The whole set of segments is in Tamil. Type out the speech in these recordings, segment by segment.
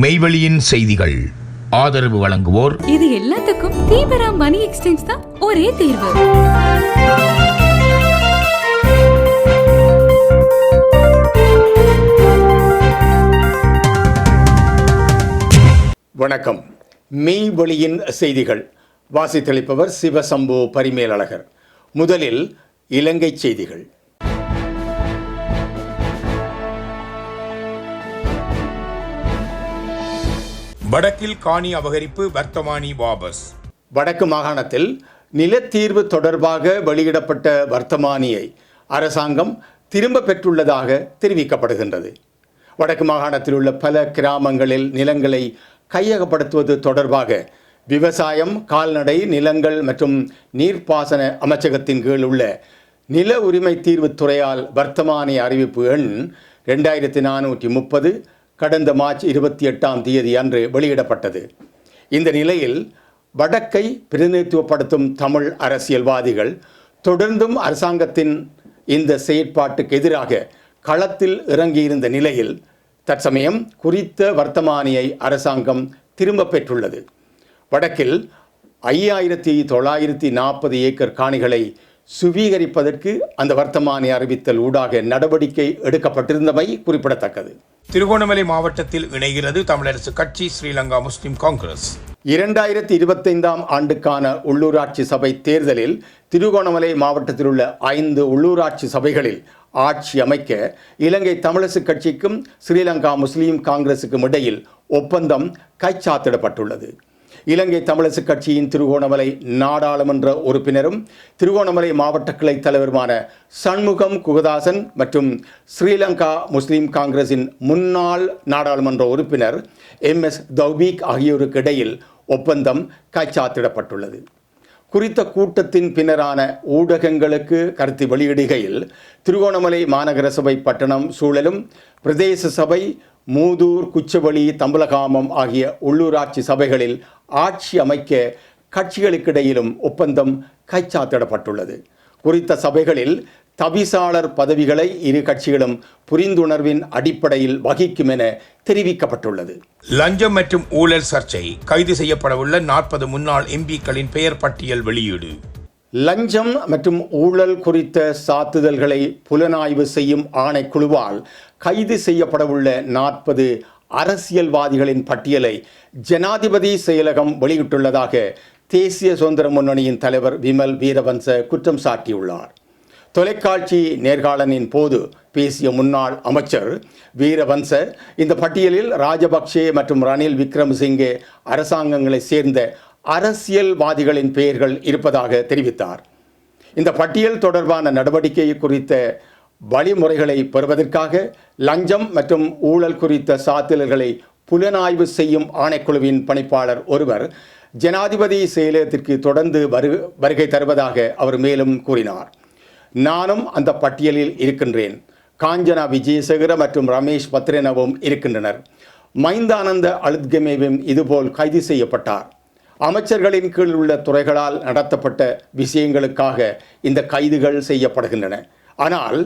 மெய்வெளியின் செய்திகள். ஆதரவு வழங்குவோர். இது எல்லாத்துக்கும் தீவிர மணி எக்ஸ்சேஞ்ச் தான் ஒரே தீர்வு. வணக்கம். மெய்வெளியின் செய்திகள். வாசித்தளிப்பவர் சிவசம்பு பரிமேலழகர். முதலில் இலங்கை செய்திகள். வடக்கில் காணி அபகரிப்பு வர்த்தமானி வாபஸ். வடக்கு மாகாணத்தில் நிலத்தீர்வு தொடர்பாக வெளியிடப்பட்ட வர்த்தமானியை அரசாங்கம் திரும்ப பெற்றுள்ளதாக தெரிவிக்கப்படுகின்றது. வடக்கு மாகாணத்தில் உள்ள பல கிராமங்களில் நிலங்களை கையகப்படுத்துவது தொடர்பாக விவசாயம் கால்நடை நிலங்கள் மற்றும் நீர்ப்பாசன அமைச்சகத்தின் கீழ் உள்ள நில உரிமை தீர்வுத் துறையால் வர்த்தமானி அறிவிப்பு எண் ரெண்டாயிரத்தி நானூற்றி முப்பது கடந்த மார்ச் இருபத்தி எட்டாம் தேதி அன்று வெளியிடப்பட்டது. இந்த நிலையில் வடக்கை பிரதிநிதித்துவப்படுத்தும் தமிழ் அரசியல்வாதிகள் தொடர்ந்தும் அரசாங்கத்தின் இந்த செயற்பாட்டுக்கு எதிராக களத்தில் இறங்கியிருந்த நிலையில் தற்சமயம் குறித்த வர்த்தமானியை அரசாங்கம் திரும்ப பெற்றுள்ளது. வடக்கில் ஐயாயிரத்தி தொள்ளாயிரத்தி நாற்பது ஏக்கர் காணிகளை சுவீகரிப்பதற்கு அந்த வர்த்தமானி அறிவித்தல் ஊடாக நடவடிக்கை எடுக்கப்பட்டிருந்தமை குறிப்பிடத்தக்கது. திருகோணமலை மாவட்டத்தில் இணைகிறது தமிழரசு கட்சி ஸ்ரீலங்கா முஸ்லிம் காங்கிரஸ். இரண்டாயிரத்தி இருபத்தைந்தாம் ஆண்டுக்கான உள்ளூராட்சி சபை தேர்தலில் திருகோணமலை மாவட்டத்தில் உள்ள ஐந்து உள்ளூராட்சி சபைகளில் ஆட்சி அமைக்க இலங்கை தமிழரசு கட்சிக்கும் ஸ்ரீலங்கா முஸ்லீம் காங்கிரசுக்கும் இடையில் ஒப்பந்தம் கைச்சாத்திடப்பட்டுள்ளது. இலங்கை தமிழரசுக் கட்சியின் திருகோணமலை நாடாளுமன்ற உறுப்பினரும் திருகோணமலை மாவட்ட கிளை தலைவருமான சண்முகம் குகதாசன் மற்றும் ஸ்ரீலங்கா முஸ்லீம் காங்கிரசின் முன்னாள் நாடாளுமன்ற உறுப்பினர் எம். எஸ். தௌபீக் ஆகியோருக்கு இடையில் ஒப்பந்தம் கைச்சாத்திடப்பட்டுள்ளது. குறித்த கூட்டத்தின் பின்னரான ஊடகங்களுக்கு கருத்து வெளியிடுகையில் திருகோணமலை மாநகர சபை பட்டணம் சூழலும் பிரதேச சபை மூதூர் குச்சவெளி தம்பலகாமம் ஆகிய உள்ளூராட்சி சபைகளில் ஆட்சி அமைக்க கட்சிகளுக்கிடையிலும் ஒப்பந்தம் கைச்சாத்திடப்பட்டுள்ளது. குறித்த சபைகளில் தவிசாளர் பதவிகளை இரு கட்சிகளும் புரிந்துணர்வின் அடிப்படையில் வகிக்கும் என தெரிவிக்கப்பட்டுள்ளது. லஞ்சம் மற்றும் ஊழல் சர்ச்சை கைது செய்யப்படவுள்ள நாற்பது முன்னாள் எம்பிக்களின் பெயர் பட்டியல் வெளியீடு. லஞ்சம் மற்றும் ஊழல் குறித்த சாத்துதல்களை புலனாய்வு செய்யும் ஆணைக்குழுவால் கைது செய்யப்படவுள்ள நாற்பது அரசியல்வாதிகளின் பட்டியலை ஜனாதிபதி செயலகம் வெளியிட்டுள்ளதாக தேசிய சுதந்திர முன்னணியின் தலைவர் விமல் வீரவன்ச குற்றம் சாட்டியுள்ளார். தொலைக்காட்சி நேர்காணலின் போது பேசிய முன்னாள் அமைச்சர் வீரவன்ச இந்த பட்டியலில் ராஜபக்சே மற்றும் ரணில் விக்ரமசிங்கே அரசாங்கங்களைச் சேர்ந்த அரசியல்வாதிகளின் பெயர்கள் இருப்பதாக தெரிவித்தார். இந்த பட்டியல் தொடர்பான நடவடிக்கை குறித்த வழிமுறைகளை பெறுவதற்காக லஞ்சம் மற்றும் ஊழல் குறித்த சாத்தியல்களை புலனாய்வு செய்யும் ஆணைக்குழுவின் பணிப்பாளர் ஒருவர் ஜனாதிபதி செயலகத்திற்கு தொடர்ந்து வரு வருகை தருவதாக அவர் மேலும் கூறினார். நானும் அந்த பட்டியலில் இருக்கின்றேன். காஞ்சனா விஜயசேகர மற்றும் ரமேஷ் பத்ரேனவும் இருக்கின்றனர். மைந்தானந்த அழுத்கமேவும் இதுபோல் கைது செய்யப்பட்டார். அமைச்சர்களின் கீழ் உள்ள துறைகளால் நடத்தப்பட்ட விஷயங்களுக்காக இந்த கைதுகள் செய்யப்படுகின்றன. ஆனால்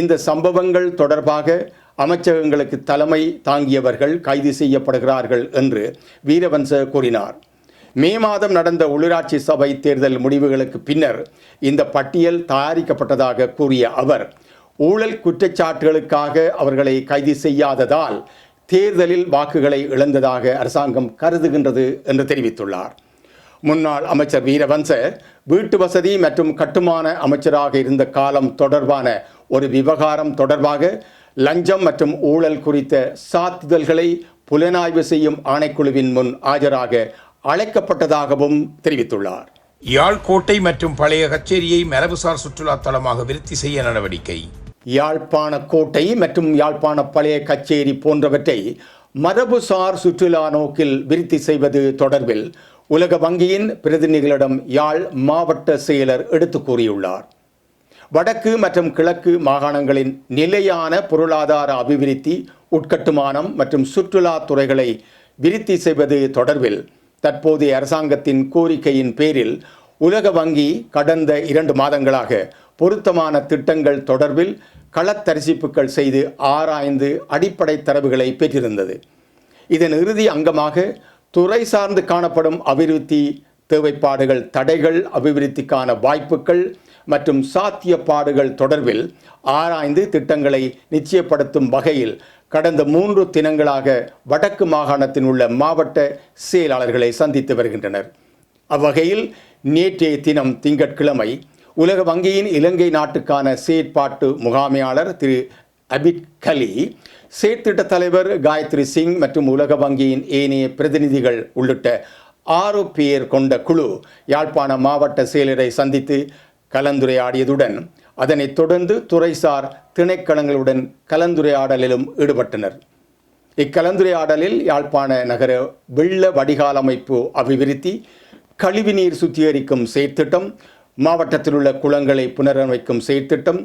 இந்த சம்பவங்கள் தொடர்பாக அமைச்சகங்களுக்கு தலைமை தாங்கியவர்கள் கைது செய்யப்படுகிறார்கள் என்று வீரவன்ச கூறினார். மே மாதம் நடந்த உள்ளூராட்சி சபை தேர்தல் முடிவுகளுக்கு பின்னர் இந்த பட்டியல் தயாரிக்கப்பட்டதாக கூறிய அவர் ஊழல் குற்றச்சாட்டுகளுக்காக அவர்களை கைது செய்யாததால் தேர்தலில் வாக்குகளை இழந்ததாக அரசாங்கம் கருதுகின்றது என்று தெரிவித்துள்ளார். முன்னாள் அமைச்சர் வீரவன்ச வீட்டு வசதி மற்றும் கட்டுமான அமைச்சராக இருந்த காலம் தொடர்பான ஒரு விவகாரம் தொடர்பாக லஞ்சம் மற்றும் ஊழல் குறித்த சாத்துதல்களை புலனாய்வு செய்யும் ஆணைக்குழுவின் முன் ஆஜராக அழைக்கப்பட்டதாகவும் தெரிவித்துள்ளார். யாழ் கோட்டை மற்றும் பழைய கச்சேரியை மரபுசார் சுற்றுலா தலமாக விருத்தி செய்ய நடவடிக்கை. யாழ்ப்பாண கோட்டை மற்றும் யாழ்ப்பாண பழைய கச்சேரி போன்றவற்றை மரபுசார் சுற்றுலா நோக்கில் விருத்தி செய்வது தொடர்பில் உலக வங்கியின் பிரதிநிதிகளிடம் யாழ் மாவட்ட செயலர் எடுத்து கூறியுள்ளார். வடக்கு மற்றும் கிழக்கு மாகாணங்களின் நிலையான பொருளாதார அபிவிருத்தி உட்கட்டுமானம் மற்றும் சுற்றுலா துறைகளை விருத்தி செய்வது தொடர்பில் தற்போதைய அரசாங்கத்தின் கோரிக்கையின் பேரில் உலக வங்கி கடந்த இரண்டு மாதங்களாக பொருத்தமான திட்டங்கள் தொடர்பில் களத்தரிசிப்புகள் செய்து ஆராய்ந்து அடிப்படை தரவுகளை பெற்றிருந்தது. இதன் இறுதி அங்கமாக துறை சார்ந்து காணப்படும் அபிவிருத்தி தேவைப்பாடுகள் தடைகள் அபிவிருத்திக்கான வாய்ப்புகள் மற்றும் சாத்தியப்பாடுகள் தொடர்பில் ஆராய்ந்து திட்டங்களை நிச்சயப்படுத்தும் வகையில் கடந்த மூன்று தினங்களாக வடக்கு மாகாணத்தில் உள்ள மாவட்ட செயலாளர்களை சந்தித்து வருகின்றனர். அவ்வகையில் நேற்றைய தினம் திங்கட்கிழமை உலக வங்கியின் இலங்கை நாட்டுக்கான செயற்பாட்டு முகாமையாளர் திரு அபிட் கலி செயற்திட்ட தலைவர் காயத்ரி சிங் மற்றும் உலக வங்கியின் ஏனைய பிரதிநிதிகள் உள்ளிட்ட ஆறு பேர் கொண்ட குழு யாழ்ப்பாண மாவட்ட செயலரை சந்தித்து கலந்துரையாடியதுடன் அதனைத் தொடர்ந்து துறைசார் திணைக்களங்களுடன் கலந்துரையாடலிலும் ஈடுபட்டனர். இக்கலந்துரையாடலில் யாழ்ப்பாண நகர வெள்ள வடிகால் அமைப்பு அபிவிருத்தி கழிவுநீர் சுத்திகரிக்கும் செயற்திட்டம் மாவட்டத்தில் உள்ள குளங்களை புனரமைக்கும் செயற்திட்டம்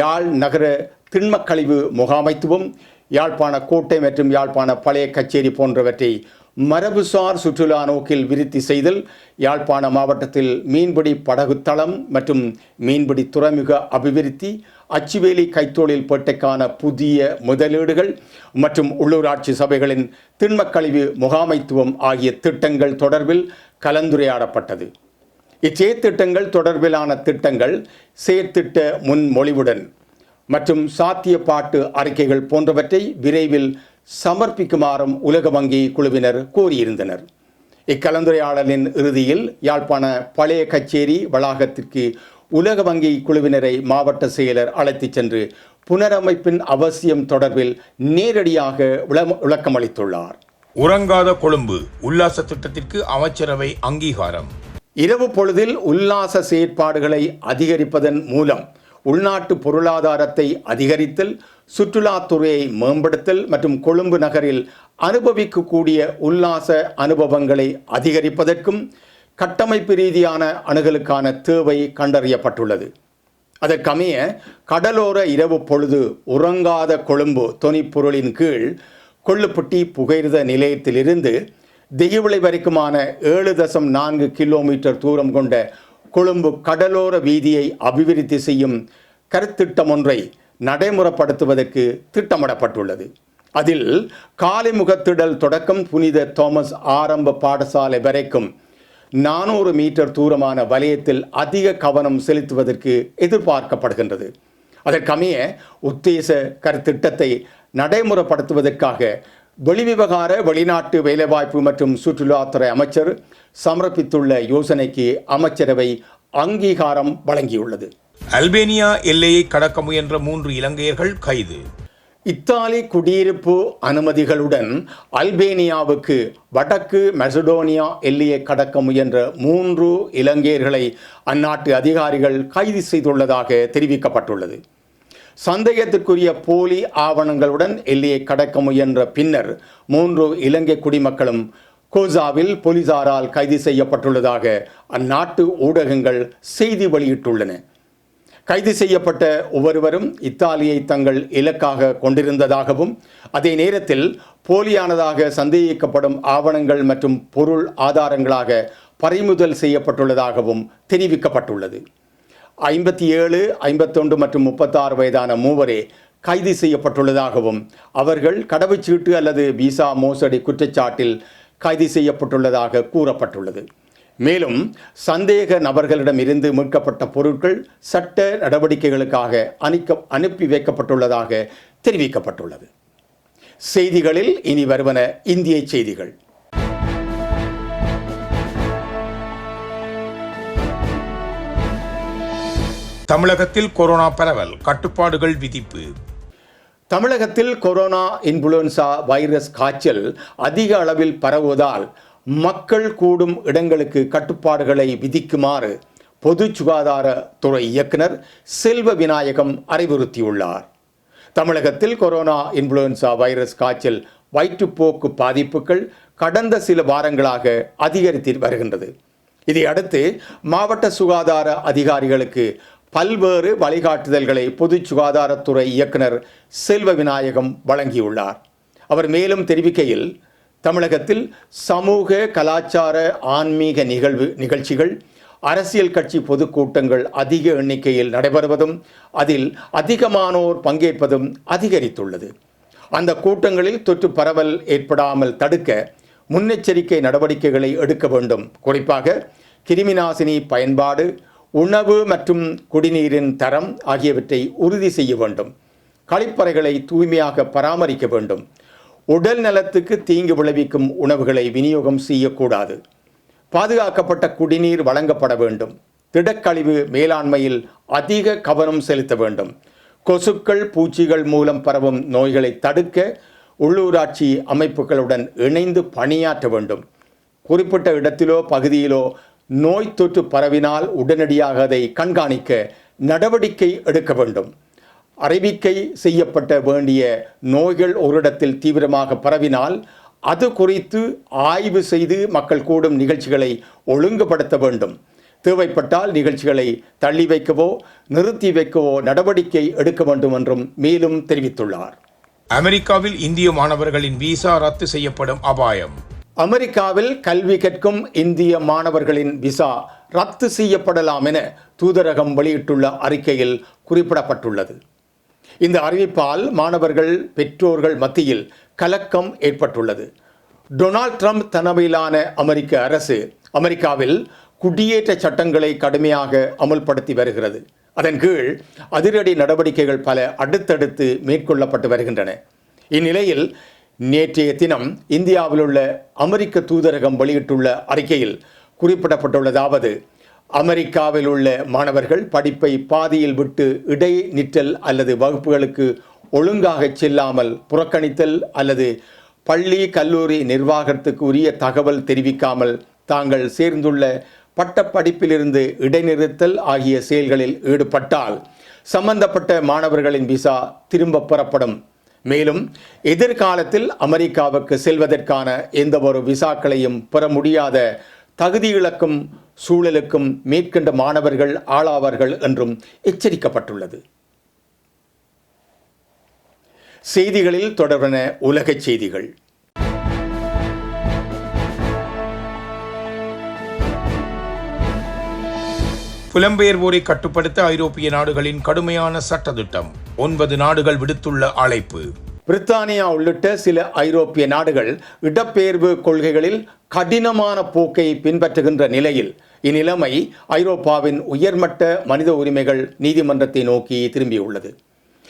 யாழ் நகர திண்மக்கழிவு முகாமைத்துவம் யாழ்ப்பாண கோட்டை மற்றும் யாழ்ப்பாண பழைய கச்சேரி போன்றவற்றை மரபுசார் சுற்றுலா நோக்கில் விருத்தி செய்தல் யாழ்ப்பாண மாவட்டத்தில் மீன்பிடி படகுத்தளம் மற்றும் மீன்பிடி துறைமுக அபிவிருத்தி அச்சுவேலி கைத்தொழில் பேட்டைக்கான புதிய முதலீடுகள் மற்றும் உள்ளூராட்சி சபைகளின் திண்மக்கழிவு முகாமைத்துவம் ஆகிய திட்டங்கள் தொடர்பில் கலந்துரையாடப்பட்டது. இச்செயற்திட்டங்கள் தொடர்பிலான திட்டங்கள் செயற்திட்ட முன்மொழிவுடன் மற்றும் சாத்தியப்பாட்டு அறிக்கைகள் போன்றவற்றை விரைவில் சமர்ப்பிக்குமாறும் உலக வங்கி குழுவினர் கோரியிருந்தனர். இக்கலந்துரையாடலின் இறுதியில் யாழ்ப்பாண பழைய கச்சேரி வளாகத்திற்கு உலக வங்கி குழுவினரை மாவட்ட செயலர் அழைத்துச் சென்று புனரமைப்பின் அவசியம் தொடர்பில் நேரடியாக விளக்கமளித்துள்ளார். உறங்காத கொழும்பு உல்லாச திட்டத்திற்கு அமைச்சரவை அங்கீகாரம். இரவு பொழுதில் உல்லாச செயற்பாடுகளை அதிகரிப்பதன் மூலம் உள்நாட்டு பொருளாதாரத்தை அதிகரித்தல் சுற்றுலாத்துறையை மேம்படுத்தல் மற்றும் கொழும்பு நகரில் அனுபவிக்கக்கூடிய உல்லாச அனுபவங்களை அதிகரிப்பதற்கும் கட்டமைப்பு ரீதியான அணுகலுக்கான தேவை கண்டறியப்பட்டுள்ளது. அதற்கமைய கடலோர இரவு பொழுது உறங்காத கொழும்பு தொனிப்பொருளின் கீழ் கொள்ளுப்பட்டி புகையிரத நிலையத்திலிருந்து திகிவிளை வரைக்குமான ஏழு தசம் நான்கு கிலோமீட்டர் தூரம் கொண்ட கொழும்பு கடலோர வீதியை அபிவிருத்தி செய்யும் கருத்திட்டம் ஒன்றை நடைமுறைப்படுத்துவதற்கு திட்டமிடப்பட்டுள்ளது. அதில் காலிமுகத்திடல் தொடக்கம் புனித தோமஸ் ஆரம்ப பாடசாலை வரைக்கும் நானூறு மீட்டர் தூரமான வலயத்தில் அதிக கவனம் செலுத்துவதற்கு எதிர்பார்க்கப்படுகின்றது. அதற்கமைய உத்தேச கருத்திட்டத்தை நடைமுறைப்படுத்துவதற்காக வெளிவிவகார வெளிநாட்டு வேலைவாய்ப்பு மற்றும் சுற்றுலாத்துறை அமைச்சர் சமர்ப்பித்துள்ள யோசனைக்கு அமைச்சரவை அங்கீகாரம் வழங்கியுள்ளது. அல்பேனியா எல்லையை கடக்க முயன்ற மூன்று இலங்கையர்கள் கைது. இத்தாலி குடியிருப்பு அனுமதிகளுடன் அல்பேனியாவுக்கு வடக்கு மெசடோனியா எல்லையை கடக்க முயன்ற மூன்று இலங்கையர்களை அந்நாட்டு அதிகாரிகள் கைது செய்துள்ளதாக தெரிவிக்கப்பட்டுள்ளது. சந்தேகத்திற்குரிய போலி ஆவணங்களுடன் எல்லையை கடக்க முயன்ற பின்னர் மூன்று இலங்கை குடிமக்களும் கோசாவில் போலீசாரால் கைது செய்யப்பட்டுள்ளதாக அந்நாட்டு ஊடகங்கள் செய்தி வெளியிட்டுள்ளன. கைது செய்யப்பட்ட ஒவ்வொருவரும் இத்தாலியை தங்கள் இலக்காக கொண்டிருந்ததாகவும் அதே நேரத்தில் போலியானதாக சந்தேகிக்கப்படும் ஆவணங்கள் மற்றும் பொருள் ஆதாரங்களாக பறிமுதல் செய்யப்பட்டுள்ளதாகவும் தெரிவிக்கப்பட்டுள்ளது. ஐம்பத்தி ஏழு ஐம்பத்தொன்று மற்றும் முப்பத்தாறு வயதான மூவரே கைது செய்யப்பட்டுள்ளதாகவும் அவர்கள் கடவுச்சீட்டு அல்லது விசா மோசடி குற்றச்சாட்டில் கைது செய்யப்பட்டுள்ளதாக கூறப்பட்டுள்ளது. மேலும் சந்தேக நபர்களிடமிருந்து மீட்கப்பட்ட பொருட்கள் சட்ட நடவடிக்கைகளுக்காக அனுக்க அனுப்பி வைக்கப்பட்டுள்ளதாக தெரிவிக்கப்பட்டுள்ளது. செய்திகளில் இனி வருவன இந்திய செய்திகள். தமிழகத்தில் கொரோனா பரவல் கட்டுப்பாடுகள் விதிப்பு. தமிழகத்தில் கொரோனா இன்ஃப்ளூயன்சா வைரஸ் காய்ச்சல் அதிக அளவில் பரவுவதால் மக்கள் கூடும் இடங்களுக்கு கட்டுப்பாடுகளை விதிக்குமாறு பொது சுகாதாரத்துறை இயக்குனர் செல்வ விநாயகம் அறிவுறுத்தியுள்ளார். தமிழகத்தில் கொரோனா இன்ஃப்ளூயன்சா வைரஸ் காய்ச்சல் வயிற்றுப்போக்கு பாதிப்புகள் கடந்த சில வாரங்களாக அதிகரித்து வருகின்றது. இதையடுத்து மாவட்ட சுகாதார அதிகாரிகளுக்கு பல்வேறு வழிகாட்டுதல்களை பொது சுகாதாரத்துறை இயக்குனர் செல்வ விநாயகம் வழங்கியுள்ளார். அவர் மேலும் தெரிவிக்கையில் தமிழகத்தில் சமூக கலாச்சார ஆன்மீக நிகழ்வு நிகழ்ச்சிகள் அரசியல் கட்சி பொதுக்கூட்டங்கள் அதிக எண்ணிக்கையில் நடைபெறுவதும் அதில் அதிகமானோர் பங்கேற்பதும் அதிகரித்துள்ளது. அந்த கூட்டங்களில் தொற்று பரவல் ஏற்படாமல் தடுக்க முன்னெச்சரிக்கை நடவடிக்கைகளை எடுக்க வேண்டும். குறிப்பாக கிருமிநாசினி பயன்பாடு உணவு மற்றும் குடிநீரின் தரம் ஆகியவற்றை உறுதி செய்ய வேண்டும். கழிப்பறைகளை தூய்மையாக பராமரிக்க வேண்டும். உடல் நலத்துக்கு தீங்கு விளைவிக்கும் உணவுகளை விநியோகம் செய்யக்கூடாது. பாதுகாக்கப்பட்ட குடிநீர் வழங்கப்பட வேண்டும். திடக்கழிவு மேலாண்மையில் அதிக கவனம் செலுத்த வேண்டும். கொசுக்கள் பூச்சிகள் மூலம் பரவும் நோய்களை தடுக்க உள்ளூராட்சி அமைப்புகளுடன் இணைந்து பணியாற்ற வேண்டும். குறிப்பிட்ட இடத்திலோ பகுதியிலோ நோய் தொற்று பரவினால் உடனடியாக அதை கண்காணிக்க நடவடிக்கை எடுக்க வேண்டும். அறிவிக்கை செய்யப்பட்ட வேண்டிய நோய்கள் ஒரு இடத்தில் தீவிரமாக பரவினால் அது குறித்து ஆய்வு செய்து மக்கள் கூடும் நிகழ்ச்சிகளை ஒழுங்குபடுத்த வேண்டும். தேவைப்பட்டால் நிகழ்ச்சிகளை தள்ளி வைக்கவோ நிறுத்தி வைக்கவோ நடவடிக்கை எடுக்க வேண்டும் என்றும் மேலும் தெரிவித்துள்ளார். அமெரிக்காவில் இந்திய மாணவர்களின் விசா ரத்து செய்யப்படும் அபாயம். அமெரிக்காவில் கல்வி கற்கும் இந்திய மாணவர்களின் விசா ரத்து செய்யப்படலாம் என தூதரகம் வெளியிட்டுள்ள அறிக்கையில் குறிப்பிடப்பட்டுள்ளது. இந்த அறிவிப்பால் மாணவர்கள் பெற்றோர்கள் மத்தியில் கலக்கம் ஏற்பட்டுள்ளது. டொனால்ட் ட்ரம்ப் தலைமையிலான அமெரிக்க அரசு அமெரிக்காவில் குடியேற்ற சட்டங்களை கடுமையாக அமுல்படுத்தி வருகிறது. அதன் கீழ் அதிரடி நடவடிக்கைகள் பல அடுத்தடுத்து மேற்கொள்ளப்பட்டு வருகின்றன. இந்நிலையில் நேற்றைய தினம் இந்தியாவில் உள்ள அமெரிக்க தூதரகம் வெளியிட்டுள்ள அறிக்கையில் குறிப்பிடப்பட்டுள்ளதாவது அமெரிக்காவில் உள்ள மாணவர்கள் படிப்பை பாதியில் விட்டு இடைநிற்றல் அல்லது வகுப்புகளுக்கு ஒழுங்காக செல்லாமல் புறக்கணித்தல் அல்லது பள்ளி கல்லூரி நிர்வாகத்துக்கு உரிய தகவல் தெரிவிக்காமல் தாங்கள் சேர்ந்துள்ள பட்டப்படிப்பிலிருந்து இடைநிறுத்தல் ஆகிய செயல்களில் ஈடுபட்டால் சம்பந்தப்பட்ட மாணவர்களின் விசா திரும்ப பெறப்படும். மேலும் எதிர்காலத்தில் அமெரிக்காவுக்கு செல்வதற்கான எந்த ஒரு விசாக்களையும் பெற முடியாத தகுதி இழக்கும் சூழலுக்கும் மேற்கண்ட மாணவர்கள் ஆளாவார்கள் என்றும் எச்சரிக்கப்பட்டுள்ளது. செய்திகளில் தொடர்பான உலகச் செய்திகள். புலம்பெயர்வோரை கட்டுப்படுத்த ஐரோப்பிய நாடுகளின் கடுமையான சட்டத்திட்டம். ஒன்பது நாடுகள் விடுத்துள்ள அழைப்பு. பிரித்தானியா உள்ளிட்ட சில ஐரோப்பிய நாடுகள் இடப்பெயர்வு கொள்கைகளில் கடினமான போக்கை பின்பற்றுகின்ற நிலையில் இந்நிலைமை ஐரோப்பாவின் உயர்மட்ட மனித உரிமைகள் நீதிமன்றத்தை நோக்கி திரும்பியுள்ளது.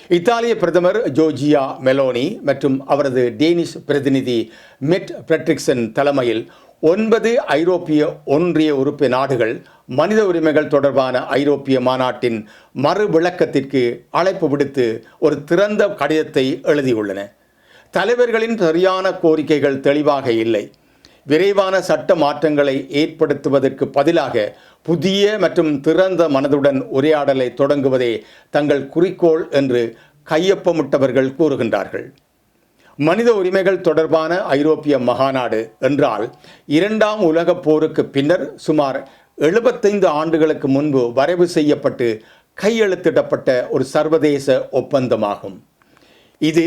இத்தாலிய பிரதமர் ஜோர்ஜியா மெலோனி மற்றும் அவரது டேனிஷ் பிரதிநிதி மெட் பிரெட்ரிக்சன் தலைமையில் ஒன்பது ஐரோப்பிய ஒன்றிய உறுப்பு நாடுகள் மனித உரிமைகள் தொடர்பான ஐரோப்பிய மாநாட்டின் மறு விளக்கத்திற்கு அழைப்பு விடுத்து ஒரு திறந்த கடிதத்தை எழுதியுள்ளன. தலைவர்களின் சரியான கோரிக்கைகள் தெளிவாக இல்லை. விரைவான சட்ட மாற்றங்களை ஏற்படுத்துவதற்கு பதிலாக புதிய மற்றும் திறந்த மனதுடன் உரையாடலை தொடங்குவதே தங்கள் குறிக்கோள் என்று கையொப்பமிட்டவர்கள் கூறுகின்றார்கள். மனித உரிமைகள் தொடர்பான ஐரோப்பிய மகாநாடு என்றால் இரண்டாம் உலகப் போருக்கு பின்னர் சுமார் எழுபத்தைந்து ஆண்டுகளுக்கு முன்பு வரைவு செய்யப்பட்டு கையெழுத்திடப்பட்ட ஒரு சர்வதேச ஒப்பந்தமாகும். இது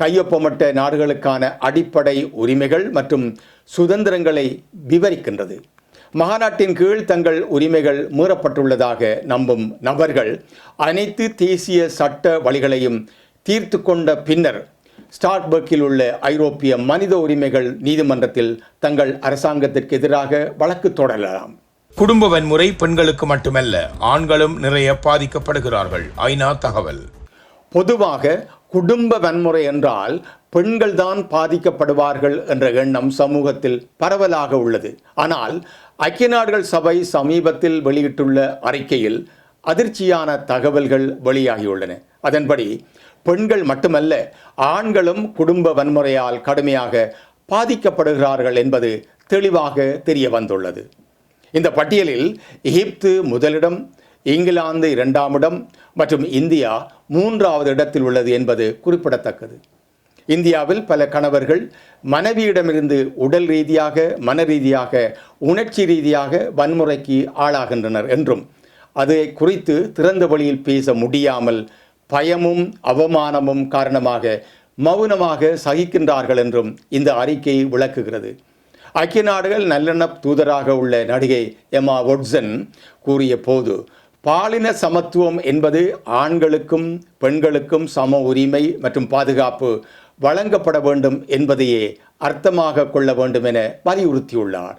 கையொப்பமிட்ட நாடுகளுக்கான அடிப்படை உரிமைகள் மற்றும் சுதந்திரங்களை விவரிக்கின்றது. மகாநாட்டின் கீழ் தங்கள் உரிமைகள் மீறப்பட்டுள்ளதாக நம்பும் நபர்கள் அனைத்து தேசிய சட்ட வழிகளையும் தீர்த்து கொண்ட பின்னர் ஸ்டார்பர்க்கில் உள்ள ஐரோப்பிய மனித உரிமைகள் நீதிமன்றத்தில் தங்கள் அரசாங்கத்திற்கு எதிராக வழக்கு தொடரலாம். குடும்ப வன்முறை பெண்களுக்கு மட்டுமல்ல ஆண்களும் நிறைய பாதிக்கப்படுகிறார்கள். ஐநா தகவல். பொதுவாக குடும்ப வன்முறை என்றால் பெண்கள்தான் பாதிக்கப்படுவார்கள் என்ற எண்ணம் சமூகத்தில் பரவலாக உள்ளது. ஆனால் ஐக்கிய நாடுகள் சபை சமீபத்தில் வெளியிட்டுள்ள அறிக்கையில் அதிர்ச்சியான தகவல்கள் வெளியாகியுள்ளன. அதன்படி பெண்கள் மட்டுமல்ல ஆண்களும் குடும்ப வன்முறையால் கடுமையாக பாதிக்கப்படுகிறார்கள் என்பது தெளிவாக தெரிய வந்துள்ளது. இந்த பட்டியலில் எகிப்து முதலிடம் இங்கிலாந்து இரண்டாம் இடம் மற்றும் இந்தியா மூன்றாவது இடத்தில் உள்ளது என்பது குறிப்பிடத்தக்கது. இந்தியாவில் பல கணவர்கள் மனைவியிடமிருந்து உடல் ரீதியாக மன ரீதியாக உணர்ச்சி ரீதியாக வன்முறைக்கு ஆளாகின்றனர் என்றும் அதை குறித்து திறந்த வழியில் பேச முடியாமல் பயமும் அவமானமும் காரணமாக மௌனமாக சகிக்கின்றார்கள் என்றும் இந்த அறிக்கை விளக்குகிறது. ஐக்கிய நாடுகள் நல்லெண்ண தூதராக உள்ள நடிகை எமா ஒட்சன் கூறிய போது பாலின சமத்துவம் என்பது ஆண்களுக்கும் பெண்களுக்கும் சம உரிமை மற்றும் பாதுகாப்பு வழங்கப்பட வேண்டும் என்பதையே அர்த்தமாக கொள்ள வேண்டும் என வலியுறுத்தியுள்ளார்.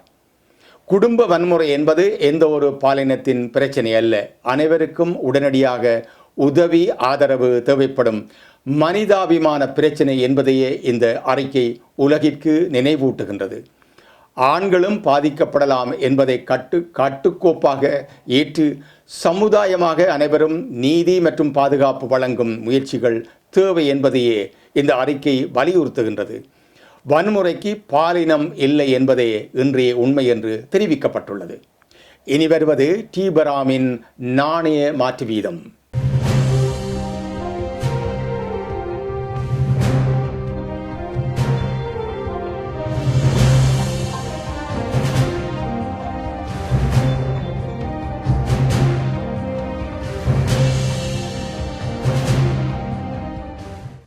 குடும்ப வன்முறை என்பது எந்த ஒரு பாலினத்தின் பிரச்சனை அல்ல. அனைவருக்கும் உடனடியாக உதவி ஆதரவு தேவைப்படும் மனிதாபிமான பிரச்சனை என்பதையே இந்த அறிக்கை உலகிற்கு நினைவூட்டுகின்றது. ஆண்களும் பாதிக்கப்படலாம் என்பதை கட்டு கட்டுக்கோப்பாக ஏற்று சமுதாயமாக அனைவரும் நீதி மற்றும் பாதுகாப்பு வழங்கும் முயற்சிகள் தேவை என்பதையே இந்த அறிக்கை வலியுறுத்துகின்றது. வன்முறைக்கு பாலினம் இல்லை என்பதே இன்றைய உண்மை என்று தெரிவிக்கப்பட்டுள்ளது. இனி வருவது டீபராமின் நாணய மாற்று வீதம்.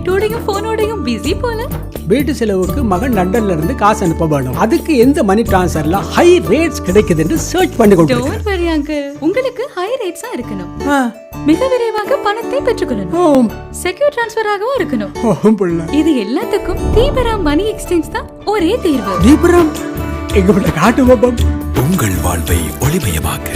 வீட்டோடையும் போனோடையும் பிஸி போல. வீட்டு செலவுக்கு மகன் லண்டன்ல இருந்து காசு அனுப்ப வேணும். அதுக்கு எந்த மணி டிரான்ஸ்ஃபர்ல ஹை ரேட்ஸ் கிடைக்குது என்று சர்ச் பண்ணி டோன்ட் வரி அங்கிள் உங்களுக்கு ஹை ரேட்ஸா இருக்கணும். மிக விரைவாக பணத்தை பெற்றுக்கொள்ளணும். ஓம் செக்யூர் டிரான்ஸ்ஃபராகவும் இருக்கணும். இது எல்லாத்துக்கும் தீபராம் மணி எக்ஸ்சேஞ்ச் தான் ஒரே தீர்வு. தீபுரம் எங்க பிள்ளை காட்டு உங்கள் வாழ்வை ஒளிமயமாக்க